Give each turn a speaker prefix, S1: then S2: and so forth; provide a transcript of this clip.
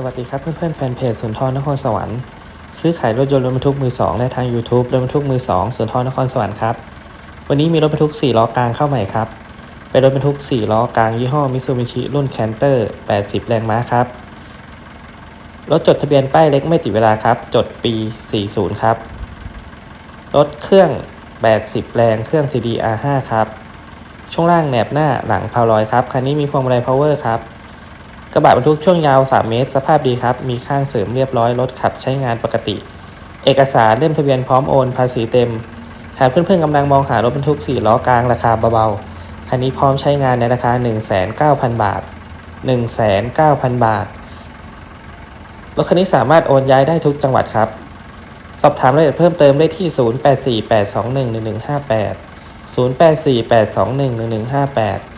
S1: สวัสดีครับเพื่อนๆแฟนเพจสุนทรนครสวรรค์ซื้อขายรถยนต์รถบรรทุกมือสองและทาง YouTube รถบรรทุกมือสองสุนทรนครสวรรค์ครับ วันนี้มีรถบรรทุก 4 ล้อกลางเข้าใหม่ครับ เป็นรถบรรทุก 4 ล้อกลางยี่ห้อมิซูบิชิรุ่นแคนเตอร์ 80 แรงม้าครับ รถจดทะเบียนป้ายเล็กไม่ติดเวลาครับ จดปี 40 ครับ รถเครื่อง 80 แรงเครื่อง CDR5 ครับ ช่วงล่างแหนบหน้าหลังพาวลอยครับ คันนี้มีพวงมาลัยพาวเวอร์ครับ กระบะบรรทุกช่วงยาว 3 เมตร สภาพดีครับ มีข้างเสริมเรียบร้อย รถขับใช้งานปกติ เอกสารเล่มทะเบียนพร้อมโอน ภาษีเต็ม หากเพื่อนๆกำลังมองหารถบรรทุก 4 ล้อกลางราคาเบาๆ คันนี้พร้อมใช้งานในราคา 190,000บาท 190,000 บาท รถคันนี้สามารถโอนย้ายได้ทุกจังหวัดครับ สอบถามรายละเอียดเพิ่มเติมได้ที่ 0848211158 0848211158